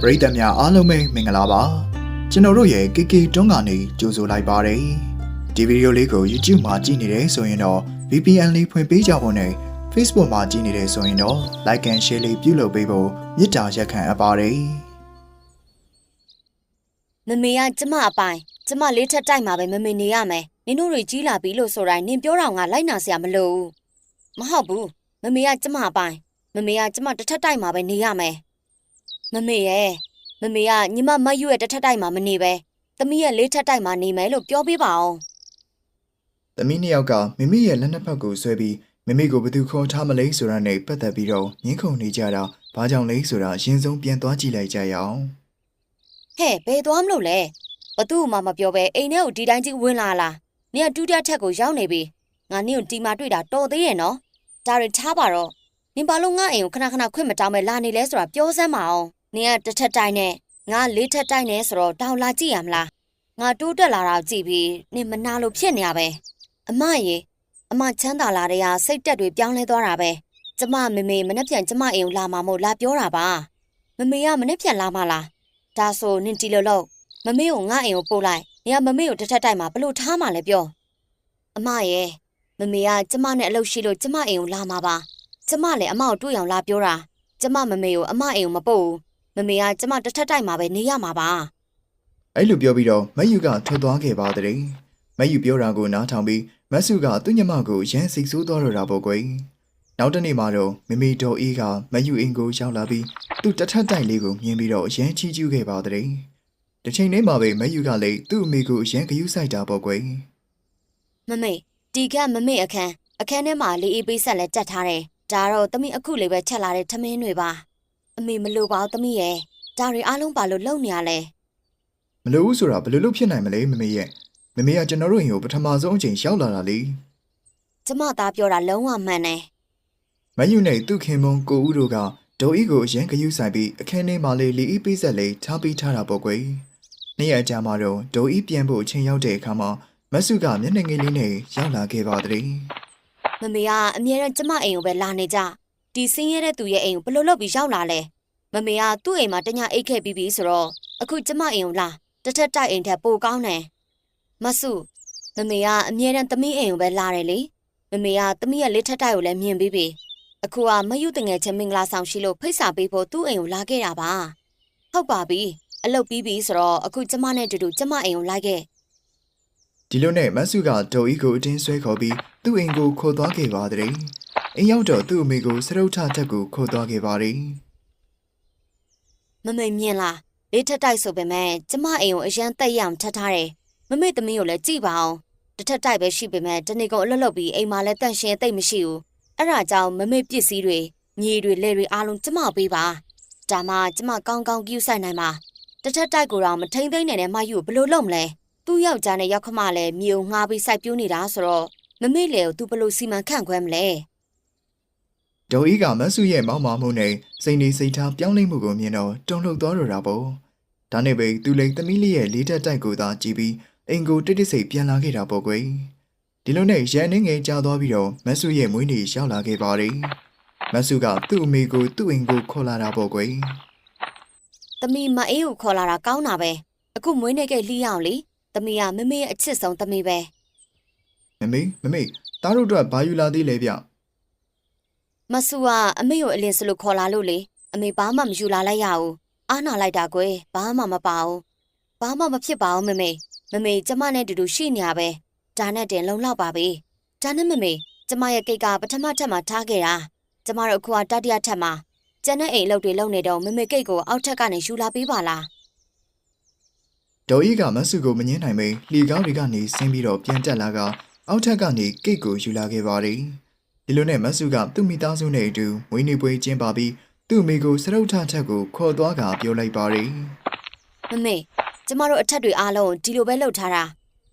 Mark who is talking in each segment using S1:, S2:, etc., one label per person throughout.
S1: ပရိသတ်များအားလုံးပဲမင်္ဂလာပါကျွန်တော်တို့ရဲ့ KK တွန်းကနေကြိုဆိုလိုက်ပါတယ်ဒီဗီဒီယိုလေးကို YouTube မှာကြည့်နေတယ်ဆိုရင်တော့ VPN လေးဖွင့်ပေးကြဖို့နဲ့ Facebook မှာကြည့်နေတယ်ဆိုရင်တော့ Like and Share လေးပြုလုပ်ပေးဖို့မေတ္တာရက်ခံအပ်ပါတယ်
S2: မမေကကျမအပိုင်ကျမလေးထက်တိုက်မှာပဲမမေနေရမယ်နင်တို့တွေကြီးလာပြီလို့ဆိုတိုင်းနင်ပြောတော့ငါလိုက်နာစရာမလိုဘူးမဟုတ်ဘူးမမေကကျမအပိုင်မမေကကျမတစ်ထက်တိုက်မှာပဲနေရမယ် မမေရဲ့မမေကညီမမတ်ယူရဲ့တစ်ထက်တိုက်မှာမနေပဲသမီးရဲ့လေးထက်တိုက်မှာနေမယ်လို့ပြောပေးပါအောင်
S1: သမီးနှစ်ယောက်ကမိမိရဲ့လက်နှစ်ဖက်ကိုဆွဲပြီးမိမိကိုဘယ်သူခေါ်ထားမလဲဆိုတာနဲ့ပတ်သက်ပြီးတော့ငင်းခုန်နေကြတာဘာကြောင့်လဲဆိုတာအရင်ဆုံးပြန်သွားကြည့်လိုက်ကြရအောင်
S2: ဟဲ့ဘယ်သွားမလို့လဲဘသူ့မှမပြောပဲအိမ်ထဲကိုဒီတိုင်းကြီးဝင်လာလားနင်ကဒုတိယထက်ကိုရောက်နေပြီငါနင့်ကိုဒီမှာတွေ့တာတော်သေးရဲ့နော်ဒါတွေထားပါတော့နင်ဘာလို့ငါအိမ်ကိုခဏခဏခွင့်မတောင်းပဲလာနေလဲဆိုတာပြောစမ်းပါအောင် နင်ကတစ်ထက်တိုင်းနဲ့ငါလေးထက်တိုင်းနဲ့ဆိုတော့တောင်းလာကြည့်ရမလားငါတိုးတက်လာတာကိုကြည့်ပြီးနင်မနာလို့ဖြစ်နေရပဲအမရေအမချမ်းသာလာတဲ့ဟာစိတ်တက်တွေပြောင်းလဲသွားတာပဲကျမမေမေမနှက်ပြန်ကျမအိမ်ကိုလာမှာမို့လာပြောတာပါမမေကမနှက်ပြန်လာမလားဒါဆိုနင်တီလို့လို့မမေကိုငါအိမ်ကိုပို့လိုက်။နေကမမေကိုတစ်ထက်တိုက်မှာဘလို့ထားမှလဲပြော။အမရဲ့မမေကကျမနဲ့အလုပ်ရှိလို့ကျမအိမ်ကိုလာမှာပါ။ကျမလည်းအမကိုတွေ့အောင်လာပြောတာ။ကျမမမေကိုအမအိမ်ကိုမပို့ဘူး။ မမေကကျမတစ်ထက်တိုက်မှာပဲနေရမှာပါ
S1: အဲ့လိုပြောပြီးတော့မယူကထွက်သွားခဲ့ပါတဲ့မယူပြောတာကိုနားထောင်ပြီးမဆုကသူ့ညမကိုရမ်းစိတ်ဆိုးသွားတော့တာပေါ့ကွယ်နောက်တစ်နေ့မှာတော့မမေတော်အေးကမယူအင်ကိုရောက်လာပြီးသူ့တထက်တိုက်လေးကိုမြင်ပြီးတော့ရမ်းချီးကျူးခဲ့ပါတဲ့တစ်ချိန်တည်းမှာပဲမယူကလည်းသူ့အမေကိုရမ်းဂယုစိုက်တာပေါ့ကွယ်။
S2: မမေဒီကမမေအခန်းအခန်းထဲမှာလေးအေးပေးဆက်လဲကြက်ထားတယ်။ဒါတော့သမီးအခုလေးပဲချက်လာတဲ့ထမင်းတွေပါ။ အမေမလိုပါဘူးသမီးရဲ့။ဒါတွေအားလုံးပါလို့လုံနေရလဲ
S1: မလို့ဘူးဆိုတာဘယ်လိုလုပ်ဖြစ်နိုင်မလဲမမေရဲ့မမေကကျွန်တော်တို့အိမ်ကိုပထမဆုံးအချိန်ရောက်လာတာလေ။
S2: ကျမသားပြောတာလုံးဝမှန်တယ်။
S1: မယူနဲ့သူ့ခင်မုံကိုဦးတို့ကဒေါ်အီကိုရမ်းဂယုဆိုင်ပြီးအခန်းထဲမှာလေလီအီပေးဆက်လေးထားပေးထားတာပေါ့ကွယ်နေ့ရက်ကြာမှာတော့ဒေါ်အီပြန်ဖို့အချိန်ရောက်တဲ့အခါမှာမဆုကမျက်နှာငယ်လေးနဲ့ရောက်လာခဲ့ပါတဲ့
S2: မမေကအမြဲတမ်းကျမအိမ်ကိုပဲလာနေကြဒီဆင်းရဲတဲ့သူရဲ့အိမ်ကိုဘယ်လိုလုပ်ပြီးရောက်လာလဲ မမေကသူ့အိမ်မှာတညအိတ်ခဲ့ပြီးပြီဆိုတော့အခုကျမအိမ်ကိုလာတစ်ထက်တိုက်အိမ်ထက်ပိုကောင်းတယ်မဆုမမေကအမြဲတမ်းသမီးအိမ်ကိုပဲလာတယ်လေမမေကသမီးရဲ့လေးထက်တိုက်ကိုလည်းမြင်ပြီးပြီအခုကမယုတငယ်ချင်းမင်္ဂလာဆောင်ရှိလို့ဖိတ်စာပေးဖို့သူ့အိမ်ကိုလာခဲ့တာပါဟုတ်ပါပြီအလုပ်ပြီးပြီဆိုတော့အခုကျမနဲ့တူတူကျမအိမ်ကိုလိုက်ခဲ့
S1: ဒီလိုနဲ့မဆုကဒေါ်အီကိုအတင်းဆွဲခေါ်ပြီးသူ့အိမ်ကိုခေါ်သွားခဲ့ပါတဲ့အိမ်ရောက်တော့သူ့အမေကိုစရုပ်ထချက်ကိုခေါ်သွားခဲ့ပါတယ်
S2: မမေမြင်လားလေးထက်တိုက်ဆိုပေမဲ့ကျမအိမ်ကိုအရန်တက်ရအောင်ထပ်ထားတယ်မမေသမီးကိုလည်းကြည့်ပါအောင်တစ်ထက်တိုက်ပဲရှိပေမဲ့တနေ့ကုန်အလွတ်လွတ်ပြီးအိမ်မှာလည်းတန့်ရှင်းသိမ့်မရှိဘူးအဲ့ဒါကြောင့်မမေပစ္စည်းတွေညီတွေလဲတွေအားလုံးကျမပေးပါဒါမှကျမကောင်းကောင်းကြည့်ဆိုင်နိုင်မှာတစ်ထက်တိုက်ကိုတော့မထိမ့်သိမ့်နေတဲ့မယူကိုဘယ်လိုလုပ်မလဲသူ့ယောက်ျားနဲ့ရောက်ခမလည်းမြေုံငှားပြီးစိုက်ပြိုးနေတာဆိုတော့မမေလေကိုသူဘယ်လိုစီမံခန့်ခွဲမလဲ
S1: ဒေါ်အီကမဆုရဲ့မောက်မာမှုနဲ့စိတ်နေစိတ်ထားပြောင်းလဲမှုကိုမြင်တော့တုန်လှုပ်သွားတော့တာပေါ့ဒါနဲ့ပဲသူလည်းသမီးလေးရဲ့လေးတက်တိုက်ကိုသာကြည့်ပြီးအိမ်ကိုတိတ်တိတ်ဆိတ်ပြန်လာခဲ့တာပေါ့ကွယ်ဒီလိုနဲ့ရန်နေငယ်ကြာသွားပြီးတော့မဆုရဲ့မွေးနေ့ရောက်လာခဲ့ပါတယ်မဆုကသူ့အမေကိုသူ့အိမ်ကိုခေါ်လာတာပေါ့ကွယ်
S2: သမီးမအေးကိုခေါ်လာတာကောင်းတာပဲအခုမွေးနေ့ကလှီးအောင်လေသမီးကမမေရဲ့အချစ်ဆုံးသမီးပဲ
S1: မမေမမေတားတို့အတွက်ဘာယူလာသေးလဲဗျ
S2: မဆူကအမေကိုအလင်းစလို့ခေါ်လာလို့လေအမေဘာမှမယူလာလိုက်ရဘူးအားနာလိုက်တာကွယ်ဘာမှမပါဘူးဘာမှမဖြစ်ပါဘူးမမေမမေကျမနဲ့တူတူရှိနေရပဲဒါနဲ့တင်လုံလောက်ပါပြီဒါနဲ့မမေကျမရဲ့ကိတ်ကပထမထပ်မှာထားခဲ့တာကျမတို့အခုကတတိယထပ်မှာကျန်တဲ့အိမ်လုပ်တွေလုပ်နေတော့မမေကိတ်ကိုအောက်ထပ်ကနေယူလာပေးပါလား
S1: ဒေါ်အီကမဆုကိုမငင်းနိုင်မေလှီကောင်းတွေကနေဆင်းပြီးတော့ပြန်တက်လာကအောက်ထက်ကနေကိတ်ကိုယူလာခဲ့ပါတယ် ဒီလိုနဲ့မဆုကသူ့မိသားစုနဲ့အတူမွေးနေ့ပွဲကျင်းပပြီးသူ့အမေကိုစရုပ်ထချက်ကိုခေါ်သွားကပြောလိုက်ပါတယ်
S2: မမေကျမတို့အထက်တွေအားလုံးဒီလိုပဲလုပ်ထားတာ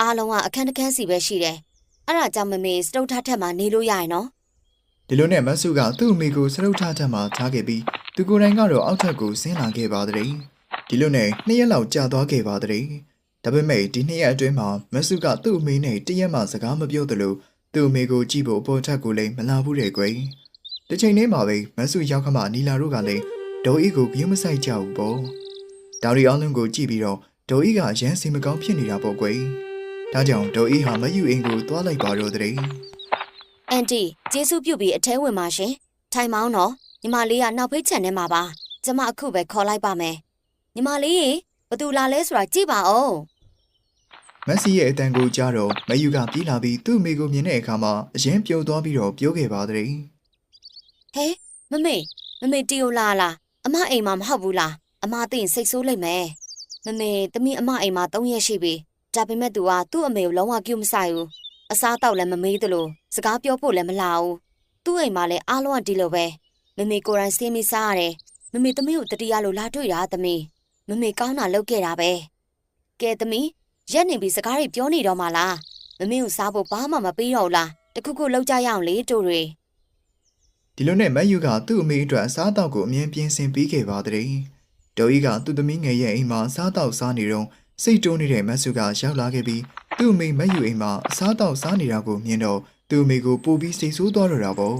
S2: အားလုံးကအခန်းတစ်ခန်းစီပဲရှိတယ်အဲ့ဒါကြောင့်မမေစတုတ်ထထက်မှာနေလို့ရရင်နော်
S1: ဒီလိုနဲ့မဆုကသူ့အမေကိုစရုပ်ထချက်မှာထားခဲ့ပြီးသူကိုယ်တိုင်ကတော့အောက်ထက်ကိုဆင်းလာခဲ့ပါတဲ့ဒီလိုနဲ့နှစ်ရက်လောက်ကြာသွားခဲ့ပါတဲ့ဒါပေမဲ့ဒီနှစ်ရက်အတွင်းမှာမဆုကသူ့အမေနဲ့တရက်မှစကားမပြောသလို သူ့အမေကိုကြည့်ဖို့အပေါ်ထက်ကိုလည်းမလာဘူးတဲ့ကွယ်တစ်ချိန်တည်းမှာပဲမဆုရောက်ခမနီလာတို့ကလည်းဒေါ်အီကိုဂရုမစိုက်ကြဘူးပေါ့ဒါရီအောင်လုံးကိုကြည့်ပြီးတော့ဒေါ်ဤကရန်စီမကောင်းဖြစ်နေတာပေါ့ကွယ်ဒါကြောင့်ဒေါ်ဤဟာမယူအိမ်ကိုသွားလိုက်ပါတော့တဲ့
S2: အန်တီကျေးဇူးပြုပြီးအထဲဝင်ပါရှင်ထိုင်မောင်းတော့ညီမလေးကနောက်ဖေးချန်ထဲမှာပါကျမအခုပဲခေါ်လိုက်ပါမယ်ညီမလေးရေဘသူလာလဲဆိုတာကြည့်ပါဦး
S1: မက်ဆီရဲ့အတန်ကိုကြားတော့မယူကပြေးလာပြီးသူ့မိကိုမြင်တဲ့အခါမှာအရင်ပြုံသွားပြီးတော့ပြောခဲ့ပါတဲ့
S2: ဟဲမမေမမေတီယိုလာလားအမအိမ်မှာမဟုတ်ဘူးလားအမသိရင်စိတ်ဆိုးလိမ့်မယ်မမေသမီးအမအိမ်မှာ၃ရက်ရှိပြီဒါပေမဲ့သူကသူ့အမေကိုလုံးဝကြည့်မဆိုင်ဘူးအစားတောက်လည်းမမေးသလိုစကားပြောဖို့လည်းမလာဘူးသူ့အိမ်မှာလည်းအားလုံးကဒီလိုပဲမမေကိုယ်တိုင်စင်းမိစားရတယ်မမေသမီးကိုတတိယလိုလာတွေ့တာသမီးမမေကောင်းတာလုပ်ခဲ့တာပဲကဲသမီး ရက်နေပြီးစကားတွေပြောနေတော့မှလားမမေကိုစားဖို့ဘာမှမပေးတော့ဘူးလားတခုခုလောက်ကြရအောင်လေတို့တွေ
S1: ဒီလိုနဲ့မယူကသူ့အမေအတွက်အစားအသောက်ကိုအမြင်ပြင်ဆင်ပေးခဲ့ပါတဲ့ဒေါ်ဤကသူ့သမီးငယ်ရဲ့အိမ်မှာအစားအသောက်စားနေတော့စိတ်တိုးနေတဲ့မက်ဆူကရောက်လာခဲ့ပြီးသူ့အမေမယူအိမ်မှာအစားအသောက်စားနေတာကိုမြင်တော့သူ့အမေကိုပို့ပြီးစိတ်ဆိုးသွားတော့တာပေါ့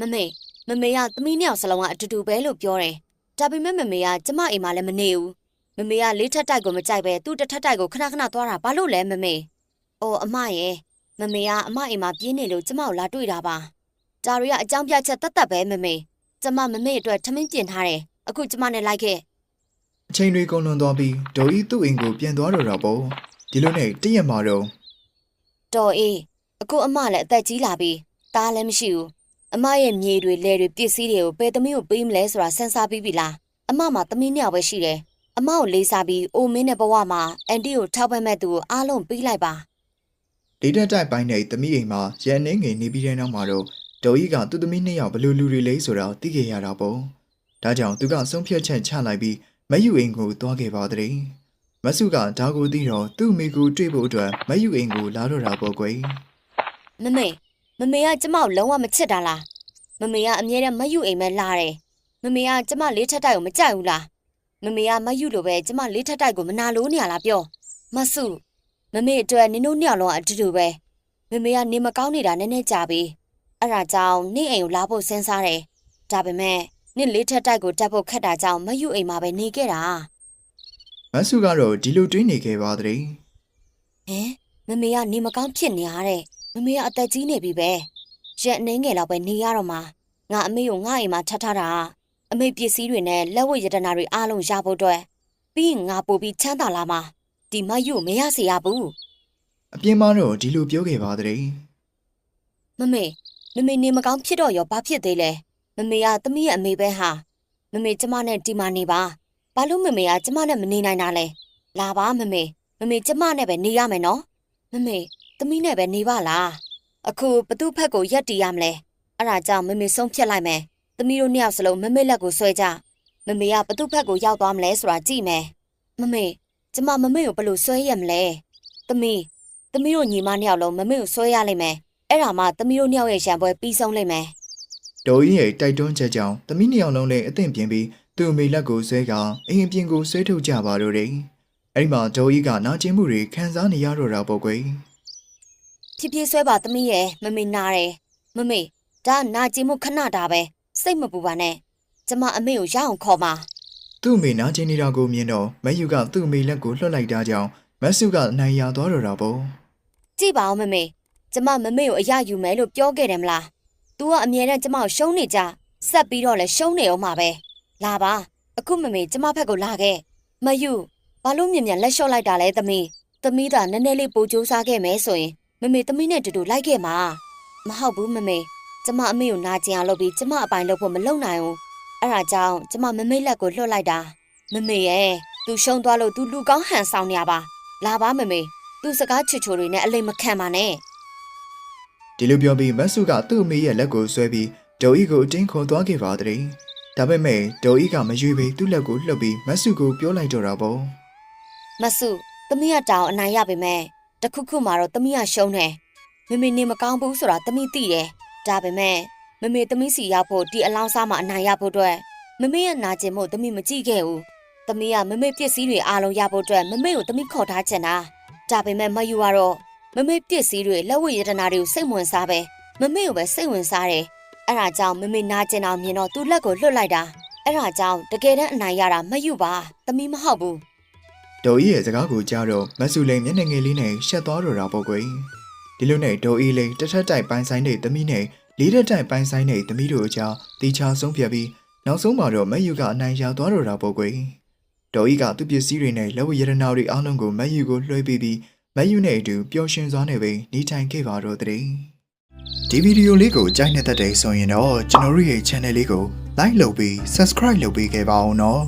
S2: မမေမမေကသမီးနှစ်ယောက်စလုံးကအတူတူပဲလို့ပြောတယ်။ဒါပေမဲ့မမေကကျမအိမ်မှာလည်းမနေဘူး။ မမေကလေးထက်တိုက်ကိုမကြိုက်ပဲသူ့တစ်ထက်တိုက်ကိုခဏခဏသွားတာဘာလို့လဲမမေ။အော်အမရဲ့မမေကအမအိမ်မှာပြင်းနေလို့ကျမကိုလာတွေ့တာပါ။ဒါရီကအကြောင်းပြချက်တတ်တတ်ပဲမမေ။ကျမမမေအတွက်ထမင်းပြင်ထားတယ်။အခုကျမနဲ့လိုက်ခဲ့
S1: အချိန်တွေကုန်လွန်သွားပြီးဒေါ်ဤသူ့အိမ်ကိုပြန်သွားတော့တာပေါ့ဒီလိုနဲ့တည့်ရက်မှာတော့။
S2: တော်အေးအခုအမလည်းအသက်ကြီးလာပြီ။သားလည်းမရှိဘူး။အမရဲ့မြေတွေလယ်တွေပစ္စည်းတွေကိုဘယ်သမီးကိုပေးမလဲဆိုတာစဉ်းစားပြီးပြီလား။အမမှာသမီးနှစ်ယောက်ပဲရှိတယ်။ အမကိုလေးစားပြီးအိုမင်းတဲ့ဘဝမှာအန်တီကိုထောက်ပံ့မဲ့သူကိုအားလုံးပေးလိုက်ပါ
S1: ဒေတာတိုက်ပိုင်းနဲ့သမီးအိမ်မှာရန်နေငယ်နေပြီးတဲ့နောက်မှာတော့ဒေါ်ဤကသူ့သမီးနှစ်ယောက်ဘယ်လိုလူတွေလဲဆိုတာသိခဲ့ရတာပေါ့ဒါကြောင့်သူကဆုံးဖြတ်ချက်ချလိုက်ပြီးမယူအိမ်ကိုသွားခဲ့ပါတဲ့မဆုကဒါကိုသိတော့သူ့မိကိုတွေ့ဖို့အတွက်မယူအိမ်ကိုလာတော့တာပေါ့ကွယ်။
S2: မမေမမေကကျမကိုလုံးဝမချစ်တာလား။မမေကအမြဲတမ်းမယူအိမ်မဲ့လာတယ်။မမေကကျမလေးထက်တိုက်ကိုမကြိုက်ဘူးလား။ မမေကမယူလို့ပဲကျမလေးထက်တိုက်ကိုမနာလို့နေရလားပြော။မဆုမမေအတွက်နင်တို့နှစ်ယောက်လုံးကအတူတူပဲ။မမေကနေမကောင်းနေတာနည်းနည်းကြာပြီ။အဲ့ဒါကြောင့်နေ့အိမ်ကိုလာဖို့စဉ်းစားတယ်။ဒါပေမဲ့နေ့လေးထက်တိုက်ကိုတက်ဖို့ခက်တာကြောင့်မယူအိမ်မှာပဲနေခဲ့တာ
S1: မဆုကတော့ဒီလိုတွေးနေခဲ့ပါတဲ့။
S2: ဟင်မမေကနေမကောင်းဖြစ်နေရတဲ့မမေကအသက်ကြီးနေပြီပဲ။ရက်အနှင်းငယ်လောက်ပဲနေရတော့မှာငါအမေကိုငါအိမ်မှာထပ်ထားတာ အမေပစ္စည်းတွေနဲ့လက်ဝတ်ရတနာတွေအားလုံးရဖို့အတွက်ပြီးရင်ငါပို့ပြီးချမ်းသာလာမှာဒီမယူမရစေရဘူး
S1: အပြင်မှာတော့ဒီလိုပြောခဲ့ပါတဲ့
S2: မမေမမေနေမကောင်းဖြစ်တော့ရောဘာဖြစ်သေးလဲမမေကသမီးရဲ့အမေပဲဟာမမေကျမနဲ့ဒီမာနေပါဘာလို့မမေကကျမနဲ့မနေနိုင်တာလဲလာပါမမေမမေကျမနဲ့ပဲနေရမယ်နော်မမေသမီးနဲ့ပဲနေပါလားအခုဘသူ့ဖက်ကိုရက်တီးရမလဲအဲ့ဒါကြောင့်မမေဆုံးဖြတ်လိုက်မယ် သမီးတို့နှစ်ယောက်စလုံးမမေလက်ကိုဆွဲကြမမေကဘသူ့ဖက်ကိုရောက်သွားမလဲဆိုတာကြည့်မယ်မမေကျမမမေကိုဘယ်လိုဆွဲရမလဲသမီးသမီးတို့ညီမနှစ်ယောက်လုံးမမေကိုဆွဲရလိမ့်မယ်အဲ့ဒါမှသမီးတို့နှစ်ယောက်ရဲ့ရံပွဲပြီးဆုံးလိမ့်မယ်
S1: ဒေါ်ဤရဲ့တိုက်တွန်းချက်ကြောင့်သမီးနှစ်ယောက်လုံးလည်းအသင့်ပြင်းပြီးသူ့အမေလက်ကိုဆွဲကအိမ်အပြင်ကိုဆွဲထုတ်ကြပါတော့တယ်အဲ့ဒီမှာဒေါ်ဤကနာကျင်မှုတွေခံစားနေရတော့တာပေါ့ကွယ်။
S2: ဖြည်းဖြည်းဆွဲပါသမီးရဲ့မမေနာတယ်။မမေဒါနာကျင်မှုခဏတာပဲ စိတ်မပူပါနဲ့။ကျမအမေကိုရအောင်ခေါ်ပါ
S1: သူ့အမေနာကျင်နေတာကိုမြင်တော့မယူကသူ့အမေလက်ကိုလွှတ်လိုက်တာကြောင့်မဆုကအနိုင်ရသွားတော့တာပေါ့။
S2: ကြည့်ပါဦးမမေ။ကျမမမေကိုအရယူမယ်လို့ပြောခဲ့တယ်မလား။ तू ကအမြဲတမ်းကျမကိုရှုံးနေကြ။ဆက်ပြီးတော့လည်းရှုံးနေအောင်မှာပဲ။လာပါ။အခုမမေကျမဖက်ကိုလာခဲ့။မယူဘာလို့မြင်မြန်လက်လျှော့လိုက်တာလဲသမီး။သမီးသာနည်းနည်းလေးပိုကြိုးစားခဲ့မယ်ဆိုရင်မမေသမီးနဲ့တူတူလိုက်ခဲ့မှာ။မဟုတ်ဘူးမမေ။ ကျမအမေကိုနာကျင်အောင်လုပ်ပြီးကျမအပိုင်လုပ်ဖို့မလုပ်နိုင်ဘူး။အဲ့ဒါကြောင့်ကျမမမေလက်ကိုလွှတ်လိုက်တာ။မမေရဲ့သူရှုံးသွားလို့သူလူကောင်းဟန်ဆောင်နေရပါ။လာပါမမေ။သူစကားချွချိုတွေနဲ့အလိမ်မခံပါနဲ့
S1: ဒီလိုပြောပြီးမဆုကသူ့အမေရဲ့လက်ကိုဆွဲပြီးဒေါ်ဤကိုအတင်းခေါ်သွားခဲ့ပါတဲ့ဒါပေမဲ့ဒေါ်ဤကမရွေဘဲသူ့လက်ကိုလှုပ်ပြီးမဆုကိုပြောလိုက်တော့တာပေါ့
S2: မဆုသမီးကတောင်အနိုင်ရပေမဲ့တခုခုမှတော့သမီးကရှုံးတယ်မမေနေမကောင်းဘူးဆိုတာသမီးသိတယ် ဒါပေမဲ့မမေသမီးစီရောက်ဖို့ဒီအလောင်းစားမှအနိုင်ရဖို့အတွက်မမေရဲ့နာကျင်မှုသမီးမကြည့်ခဲ့ဘူးသမီးကမမေပစ္စည်းတွေအားလုံးရဖို့အတွက်မမေကိုသမီးခေါ်ထားချင်တာဒါပေမဲ့မယူကတော့မမေပစ္စည်းတွေလက်ဝတ်ရတနာတွေကိုစိတ်ဝင်စားပဲမမေကိုပဲစိတ်ဝင်စားတယ်အဲ့ဒါကြောင့်မမေနာကျင်အောင်မြင်တော့သူ့လက်ကိုလွတ်လိုက်တာအဲ့ဒါကြောင့်တကယ်တမ်းအနိုင်ရတာမယူပါသမီးမဟုတ်ဘူး
S1: ဒေါ်ဤရဲ့စကားကိုကြားတော့မဆူလိန်မျက်နှာငယ်လေးနဲ့ရှက်သွားတော့တာပေါ့ကွယ် ဒီလိုနဲ့ဒေါ်ဤလိန်တစ်ထက်တိုက်ပိုင်းဆိုင်တဲ့သမီးနဲ့လေးထက်တိုက်ပိုင်းဆိုင်တဲ့သမီးတို့အကြားတီချာဆုံးဖြတ်ပြီးနောက်ဆုံးမှာတော့မက်ယူကအနိုင်ရသွားတော့တာပေါ့ကွယ်ဒေါ်ဤကသူ့ပစ္စည်းတွေနဲ့လက်ဝတ်ရတနာတွေအားလုံးကိုမက်ယူကိုလွှဲပေးပြီးမက်ယူနဲ့အတူပျော်ရွှင်စွာနဲ့ပဲနေထိုင်ခဲ့ပါတော့တဲ့ဒီဗီဒီယိုလေးကိုကြိုက်နေတဲ့တဲ့ဆိုရင်တော့ကျွန်တော်တို့ရဲ့ channel လေးကို like လုပ်ပြီး subscribe လုပ်ပေးခဲ့ပါအောင်နော်